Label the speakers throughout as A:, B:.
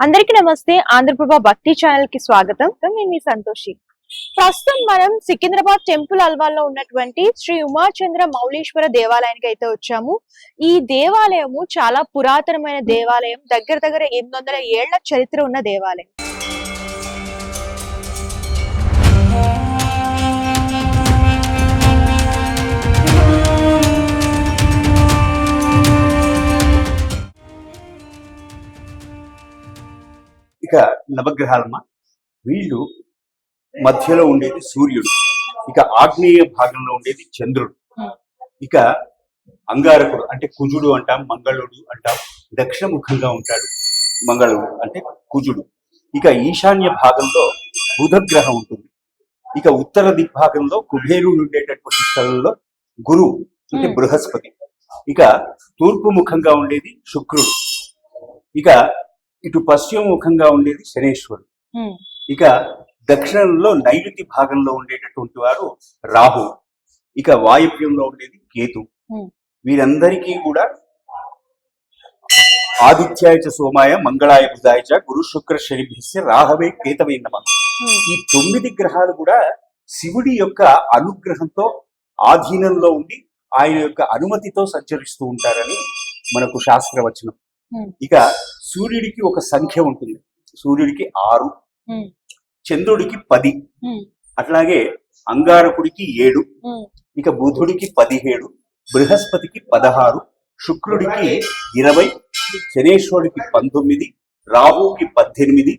A: అందరికీ నమస్తే. ఆంధ్రప్రభ భక్తి ఛానల్కి స్వాగతం నేను మీ సంతోషి. ప్రస్తుతం మనం సికింద్రాబాద్ టెంపుల్ అల్వాల్లో ఉన్నటువంటి శ్రీ ఉమాచంద్ర మౌళీశ్వర దేవాలయానికి అయితే వచ్చాము. ఈ దేవాలయము చాలా పురాతనమైన దేవాలయం. దగ్గర దగ్గర ఎనిమిది వందల ఏళ్ళ చరిత్ర ఉన్న దేవాలయం.
B: ఇక నవగ్రహాలమ్మ. వీళ్ళు మధ్యలో ఉండేది సూర్యుడు ఇక ఆగ్నేయ భాగంలో ఉండేది చంద్రుడు. ఇక అంగారకుడు అంటే కుజుడు అంటాం మంగళుడు అంటాం దక్షిణముఖంగా ఉంటాడు మంగళుడు అంటే కుజుడు. ఇక ఈశాన్య భాగంలో బుధగ్రహం ఉంటుంది. ఇక ఉత్తర దిగ్భాగంలో కుబేరుడు ఉండేటటువంటి స్థలంలో గురువు అంటే. బృహస్పతి. ఇక తూర్పు ముఖంగా ఉండేది శుక్రుడు. ఇక ఇటు పశ్చిమ ముఖంగా ఉండేది శనేశ్వరుడు. ఇక దక్షిణంలో నైరుతి భాగంలో ఉండేటటువంటి వారు రాహు. ఇక వాయువ్యంలో ఉండేది కేతు. వీరందరికీ కూడా ఆదిత్యాయ చ సోమాయ మంగళాయ బుధాయ చ గురు శుక్ర శనిభ్యస్య రాహవే కేతవే నమ. ఈ తొమ్మిది గ్రహాలు కూడా శివుడి యొక్క అనుగ్రహంతో ఆధీనంలో ఉండి ఆయన యొక్క అనుమతితో సంచరిస్తూ ఉంటారని మనకు శాస్త్రవచనం. ఇక సూర్యుడికి ఒక సంఖ్య ఉంటుంది. సూర్యుడికి ఆరు చంద్రుడికి పది అట్లాగే అంగారకుడికి ఏడు ఇక బుధుడికి పదిహేడు బృహస్పతికి పదహారు శుక్రుడికి ఇరవై శనేశ్వరుడికి పంతొమ్మిది రాహుకి పద్దెనిమిది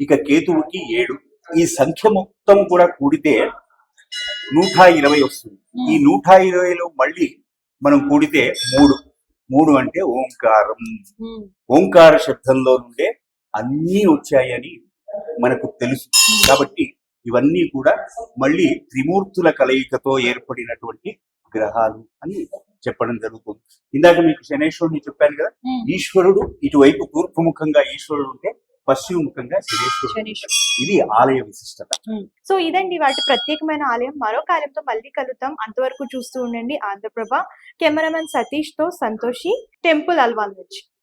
B: ఇక కేతువుకి ఏడు. ఈ సంఖ్య మొత్తం కూడా కూడితే నూట ఇరవై వస్తుంది. ఈ నూట ఇరవైలో మళ్ళీ మనం కూడితే మూడు. మూడు అంటే ఓంకారం. ఓంకార శబ్దంలో నుండే అన్నీ వచ్చాయని మనకు తెలుసు. కాబట్టి ఇవన్నీ కూడా మళ్ళీ త్రిమూర్తుల కలయికతో ఏర్పడినటువంటి గ్రహాలు అని చెప్పడం జరుగుతుంది. ఇందాక మీకు శనేశ్వరుని చెప్పాను కదా. ఈశ్వరుడు ఇటువైపు తూర్పు ముఖంగా ఈశ్వరుడు ఉంటే పశ్చిమ ముఖంగా శనేశ్వరుడు.
A: శనీశ్వరుడు.
B: ఇది ఆలయ విశిష్టత.
A: సో ఇదండి వాటి ప్రత్యేకమైన ఆలయం. మరొక ఆలయంతో మళ్ళీ కలుద్దాం. అంతవరకు చూస్తూ ఉండండి. ఆంధ్రప్రభ కెమెరామెన్ సతీష్తో సంతోషి టెంపుల్ అల్వాల్ నుంచి.